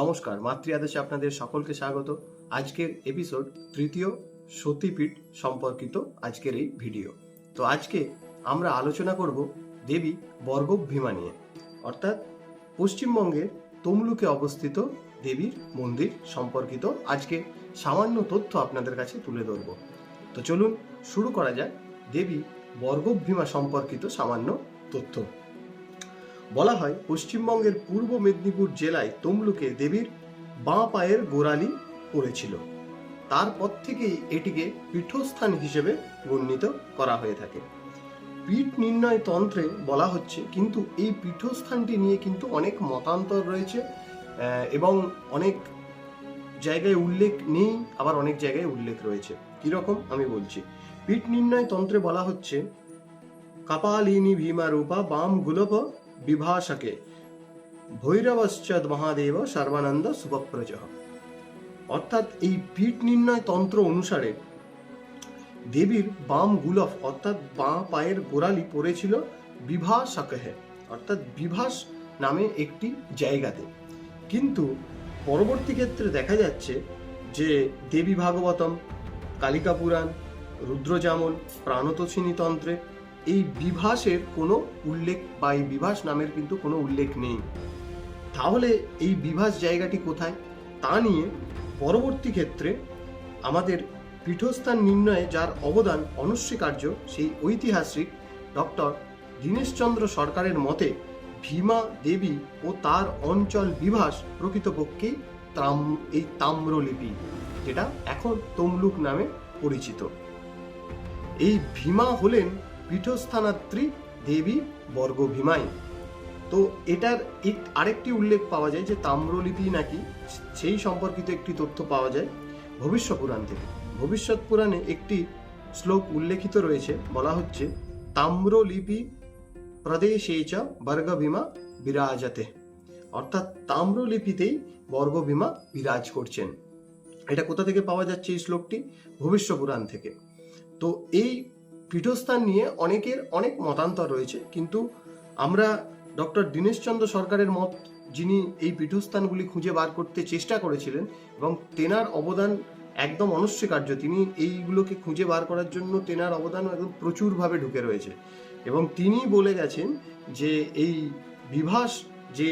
নমস্কার, মাতৃ আদেশে আপনাদের সকলকে স্বাগত। আজকের এপিসোড তৃতীয় সতীপীঠ সম্পর্কিত আজকের এই ভিডিও তো আজকে আমরা আলোচনা করব দেবী বর্গভীমা নিয়ে। অর্থাৎ পশ্চিমবঙ্গের তমলুকে অবস্থিত দেবীর মন্দির সম্পর্কিত আজকে সামান্য তথ্য আপনাদের কাছে তুলে ধরব। তো চলুন শুরু করা যাক দেবী বর্গভীমা সম্পর্কিত সামান্য তথ্য। বলা হয়, পশ্চিমবঙ্গের পূর্ব মেদিনীপুর জেলায় তমলুকে দেবীর বাঁ পায়ের গোড়ালি পড়েছিল। তারপর থেকেই এটিকে পীঠস্থান হিসেবে বর্ণিত করা হয়ে থাকে। পীঠ নির্ণয় তন্ত্রে বলা হচ্ছে, কিন্তু এই পীঠস্থানটি নিয়ে কিন্তু অনেক মতান্তর রয়েছে এবং অনেক জায়গায় উল্লেখ নেই, আবার অনেক জায়গায় উল্লেখ রয়েছে। কীরকম? আমি বলছি। পীঠ নির্ণয় তন্ত্রে বলা হচ্ছে, কপালিনী ভীমা রূপা বাম গুলপ বিভাষকে ভৈরবশ্চদ মহাদেব সর্বানন্দ শুভপ্রজ অর্থাৎ এই পীঠ নির্ণয় তন্ত্র অনুসারে দেবীর বাম গুলফ, অর্থাৎ বাঁ পায়ের গোড়ালি পড়েছিল বিভাষকে, অর্থাৎ বিভাস নামে একটি জায়গাতে। কিন্তু পরবর্তী ক্ষেত্রে দেখা যাচ্ছে যে দেবী ভাগবতম, কালিকা পুরাণ রুদ্রজামন প্রাণতোষিনী তন্ত্রে এই বিভাসের কোনো উল্লেখ বা এই বিভাস নামের কিন্তু কোনো উল্লেখ নেই। তাহলে এই বিভাস জায়গাটি কোথায়? তা নিয়ে পরবর্তী ক্ষেত্রে আমাদের পীঠস্থান নির্ণয়ে যার অবদান অনস্বীকার্য সেই ঐতিহাসিক ডক্টর দীনেশচন্দ্র সরকারের মতে ভীমা দেবী ও তার অঞ্চল বিভাস প্রকৃতপক্ষেই তাম, এই তাম্রলিপি, যেটা এখন তমলুক নামে পরিচিত। এই ভীমা হলেন পীঠস্থানাত্রী দেবী বর্গভীমাই। তো এটার আরেকটি উল্লেখ পাওয়া যায় যে তাম্রলিপি নাকি সেই সম্পর্কিত একটি তথ্য পাওয়া যায় ভবিষ্য পুরাণ থেকে। ভবিষ্যৎ পুরাণে একটি শ্লোক উল্লেখিত রয়েছে, বলা হচ্ছে, তাম্রলিপি প্রদেশে চ বর্গভীমা বিরাজতে। অর্থাৎ তাম্রলিপিতেই বর্গভীমা বিরাজ করছেন। এটা কোথা থেকে পাওয়া যাচ্ছে এই শ্লোকটি? ভবিষ্য পুরাণ থেকে। তো এই পীঠস্থান নিয়ে অনেকের অনেক মতান্তর রয়েছে, কিন্তু আমরা ডক্টর দীনেশচন্দ্র সরকারের মত, যিনি এই পীঠস্থানগুলি খুঁজে বার করতে চেষ্টা করেছিলেন এবং তেনার অবদান একদম অনস্বীকার্য, তিনি এইগুলোকে খুঁজে বার করার জন্য তেনার অবদান একদম প্রচুরভাবে ঢুকে রয়েছে। এবং তিনি বলে গেছেন যে এই বিভাস, যে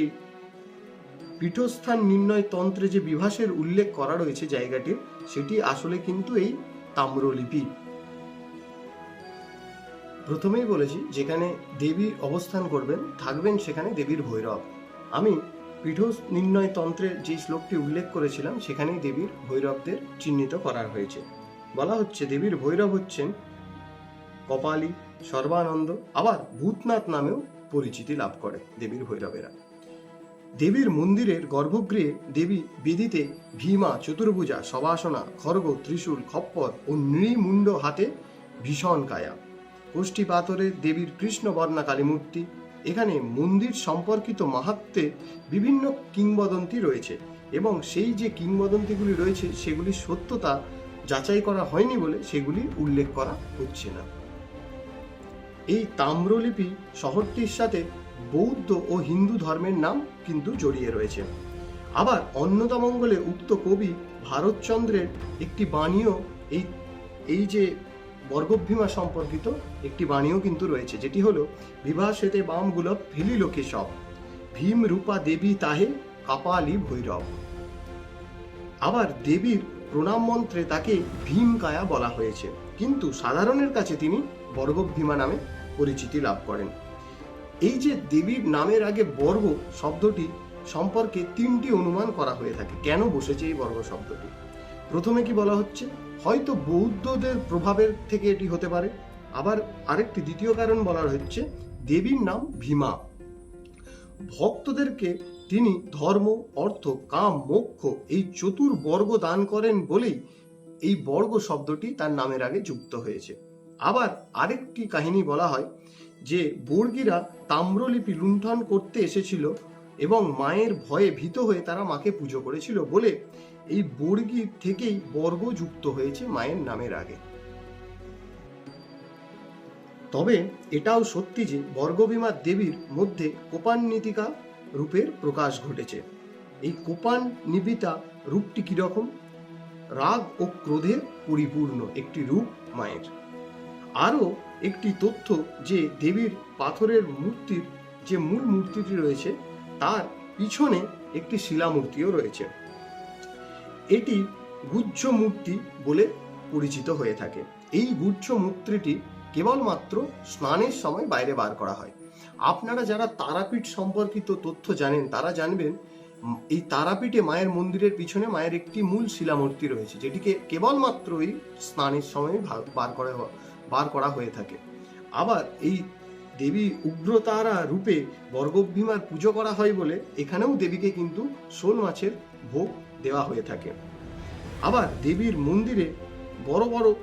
পীঠস্থান নির্ণয় তন্ত্রে যে বিভাসের উল্লেখ করা রয়েছে জায়গাটির, সেটি আসলে কিন্তু এই তাম্রলিপি। প্রথমেই বলেছি, যেখানে দেবী অবস্থান করবেন, থাকবেন সেখানে দেবীর ভৈরব। আমি পীঠ নির্ণয় তন্ত্রের যে শ্লোকটি উল্লেখ করেছিলাম, সেখানেই দেবীর ভৈরবদের চিহ্নিত করা হয়েছে। বলা হচ্ছে, দেবীর ভৈরব হচ্ছেন কপালী সর্বানন্দ, আবার ভূতনাথ নামেও পরিচিতি লাভ করে দেবীর ভৈরবেরা। দেবীর মন্দিরের গর্ভগৃহে দেবী বেদিতে ভীমা, চতুর্ভুজা, সবাসনা, খর্গ, ত্রিশূল, খপ্পর ও নৃমুণ্ড হাতে ভীষণ কায়া। কোষ্ঠী পাথরের দেবীর কৃষ্ণবর্ণা কালীমূর্তি, এখানে মন্দির সম্পর্কিত মাহাত্মে বিভিন্ন কিংবদন্তি রয়েছে এবং সেই যে কিংবদন্তিগুলি রয়েছে সেগুলির সত্যতা যাচাই করা হয়নি বলে সেগুলি উল্লেখ করা হচ্ছে না। এই তাম্রলিপি শহরটির সাথে বৌদ্ধ ও হিন্দু ধর্মের নাম কিন্তু জড়িয়ে রয়েছে। আবার অন্নদামঙ্গলে উক্ত কবি ভারতচন্দ্রের একটি বাণীও এই এই যে বর্গভীমা সম্পর্কিত একটি বাণীও কিন্তু রয়েছে, যেটি হলো বিবাহ সেতে বাম গুলব ফেলি লোকে সব, ভীম রূপা দেবী তাহে কাপালি ভৈরব। আবার দেবীর প্রণাম মন্ত্রে তাকে ভীম কায়া বলা হয়েছে। কিন্তু সাধারণের কাছে তিনি বর্গভীমা নামে পরিচিতি লাভ করেন। এই যে দেবীর নামের আগে বর্গ শব্দটি সম্পর্কে তিনটি অনুমান করা হয়ে থাকে, কেন বসেছে এই বর্গ শব্দটি? প্রথমে কি বলা হচ্ছে? হয়তো বৌদ্ধদের প্রভাবের থেকে এটি হতে পারে। আবার আরেকটি দ্বিতীয় কারণ বলা হচ্ছে, দেবীর নাম ভীমা। ভক্তদেরকে তিনি ধর্ম, অর্থ, কাম, মোক্ষ এই চতুর্বর্গ দান করেন বলেই এই বর্গ শব্দটি তার নামের আগে যুক্ত হয়েছে। আবার আরেকটি কাহিনী বলা হয় যে বর্গীরা তাম্রলিপি লুণ্ঠন করতে এসেছিল এবং মায়ের ভয়ে ভীত হয়ে তারা মাকে পুজো করেছিল বলে এই বর্গী থেকেই বর্গ যুক্ত হয়েছে মায়ের নামের আগে। তবে এটাও সত্যি যে বর্গভীমা দেবীর মধ্যে কোপান্নিতিকা রূপের প্রকাশ ঘটেছে। এই কোপান নিবিতা রূপটি কীরকম? রাগ ও ক্রোধের পরিপূর্ণ একটি রূপ মায়ের। আরও একটি তথ্য যে দেবীর পাথরের মূর্তির যে মূল মূর্তিটি রয়েছে তার পিছনে একটি শিলামূর্তিও রয়েছে। এটি গুচ্ছ মূর্তি বলে পরিচিত হয়ে থাকে। এই গুচ্ছ মূর্তিটি কেবলমাত্র স্নানের সময় বাইরে বার করা হয়। আপনারা যারা তারাপীঠ সম্পর্কিত তথ্য জানেন, তারা জানবেন, এই তারাপীঠে মায়ের মন্দিরের পিছনে মায়ের একটি মূল শিলামূর্তি রয়েছে, যেটিকে কেবলমাত্র স্নানের সময় বার করা বার করা হয়ে থাকে। আবার এই দেবী উগ্রতারা রূপে বর্গভীমার পুজো করা হয় বলে এখানেও দেবীকে কিন্তু শোল মাছের ভোগ দেওয়া হয়ে থাকে। আবার দেবীর মন্দিরে বড় বড়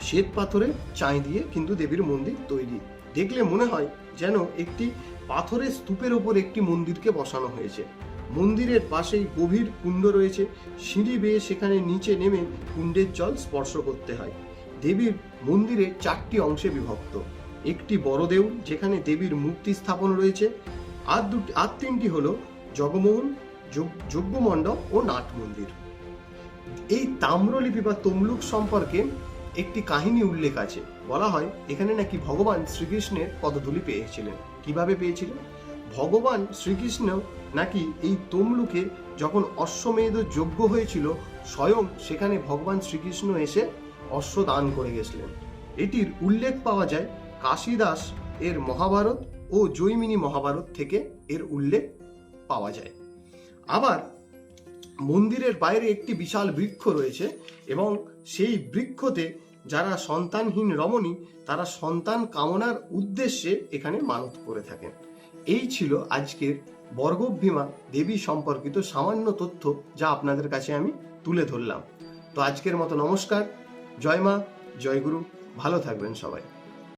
শ্বেত পাথরে চাঁই দিয়ে কিন্তু দেবীর মন্দির তৈরি। দেখলে মনে হয় যেন একটি পাথরের স্তূপের ওপর একটি মন্দিরকে বসানো হয়েছে। মন্দিরের পাশেই গভীর কুণ্ড রয়েছে। সিঁড়ি বেয়ে সেখানে নিচে নেমে কুণ্ডের জল স্পর্শ করতে হয়। দেবীর মন্দিরে চারটি অংশে বিভক্ত। একটি বড় দেউল যেখানে দেবীর মূর্তি স্থাপন রয়েছে। আর দুটি, আর তিনটি হলো জগমোহন, যজ্ঞ- যজ্ঞমণ্ডপ ও নাট মন্দির। এই তাম্রলিপি বা তমলুক সম্পর্কে একটি কাহিনী উল্লেখ আছে। বলা হয়, এখানে নাকি ভগবান শ্রীকৃষ্ণের পদধূলি পেয়েছিলেন। কীভাবে পেয়েছিলেন ভগবান শ্রীকৃষ্ণ নাকি এই তমলুকে যখন অশ্বমেধ যজ্ঞ হয়েছিল, স্বয়ং সেখানে ভগবান শ্রীকৃষ্ণ এসে অশ্ব দান করে গেছিলেন। এটির উল্লেখ পাওয়া যায় কাশিদাস এর মহাভারত ও জৈমিনী মহাভারত থেকে এর উল্লেখ পাওয়া যায়। আবার মন্দিরের বাইরে একটি বিশাল বৃক্ষ রয়েছে এবং সেই বৃক্ষতে যারা সন্তানহীন রমণী, তারা সন্তান কামনার উদ্দেশ্যে এখানে মানত করে থাকেন। এই ছিল আজকের বর্গভীমা দেবী সম্পর্কিত সামান্য তথ্য যা আপনাদের কাছে আমি তুলে ধরলাম। তো আজকের মতো নমস্কার। জয় মা, জয় গুরু। ভালো থাকবেন সবাই।